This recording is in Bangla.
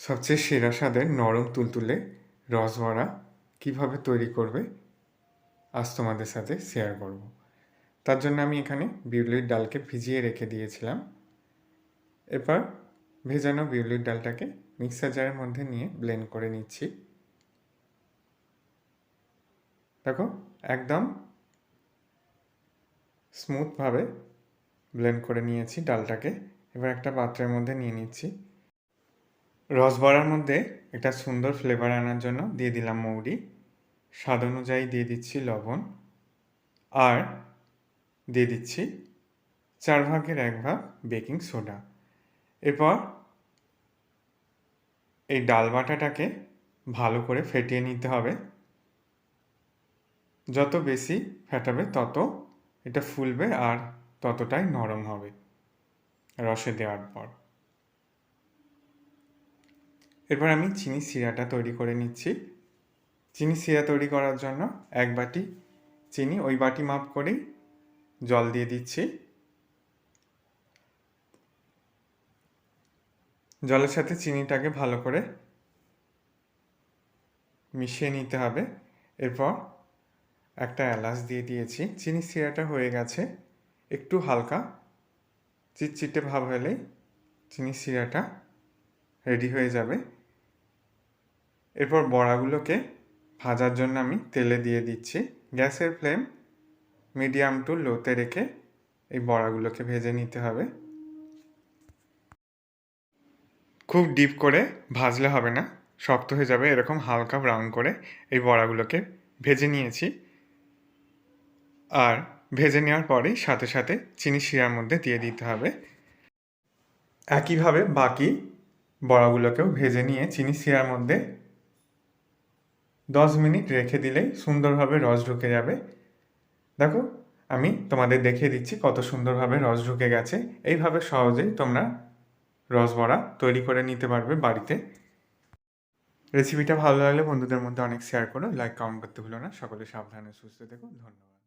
সবচেয়ে সেরা স্বাদের নরম তুলতুলে রসবড়া কীভাবে তৈরি করবে? আজ তোমাদের সাথে শেয়ার করব। তার জন্য আমি এখানে বিউলির ডালকে ভিজিয়ে রেখে দিয়েছিলাম। এরপর ভেজানো বিউলির ডালটাকে মিক্সার জারের মধ্যে নিয়ে ব্লেন্ড করে নিচ্ছি। দেখো, একদম স্মুথভাবে ব্লেন্ড করে নিয়েছি ডালটাকে। এবার একটা পাত্রের মধ্যে নিয়ে নিচ্ছি। রসবড়ার মধ্যে একটা সুন্দর ফ্লেভার আনার জন্য দিয়ে দিলাম মৌরি। স্বাদ অনুযায়ী দিয়ে দিচ্ছি লবণ। আর দিয়ে দিচ্ছি চার ভাগের এক ভাগ বেকিং সোডা এরপর এই ডাল বাটাটাকে ভালো করে ফেটিয়ে নিতে হবে। যত বেশি ফেটাবে তত এটা ফুলবে আর ততটাই নরম হবে রসে দেওয়ার পর। এরপর আমি চিনি সিরাটা তৈরি করে নিচ্ছি। চিনি সিরা তৈরি করার জন্য এক বাটি চিনি, ওই বাটি মাপ করেই জল দিয়ে দিচ্ছি। জলের সাথে চিনিটাকে ভালো করে মিশিয়ে নিতে হবে। এরপর একটা এলাচ দিয়ে দিয়েছি। চিনি সিরাটা হয়ে গেছে। একটু হালকা চিটচিটে ভাব হলেই চিনি সিরাটা রেডি হয়ে যাবে। এরপর বড়াগুলোকে ভাজার জন্য আমি তেলে দিয়ে দিচ্ছি। গ্যাসের ফ্লেম মিডিয়াম টু লোতে রেখে এই বড়াগুলোকে ভেজে নিতে হবে। খুব ডিপ করে ভাজলে হবে না, শক্ত হয়ে যাবে, এরকম হালকা ব্রাউন করে এই বড়াগুলোকে ভেজে নিয়েছি। আর ভেজে নেওয়ার পরেই সাথে সাথে চিনি শিরার মধ্যে দিয়ে দিতে হবে। একইভাবে বাকি বড়াগুলোকেও ভেজে নিয়ে চিনি শিরার মধ্যে দশ মিনিট রেখে দিলেই সুন্দরভাবে রস ঢুকে যাবে। দেখো, আমি তোমাদের দেখিয়ে দিচ্ছি কত সুন্দরভাবে রস ঢুকে গেছে। এইভাবে সহজেই তোমরা রস বড়া তৈরি করে নিতে পারবে বাড়িতে। রেসিপিটা ভালো লাগলে বন্ধুদের মধ্যে অনেক শেয়ার করো লাইক কমেন্ট করতে ভুলো না। সকলে সাবধানে সুস্থ থেকো। ধন্যবাদ।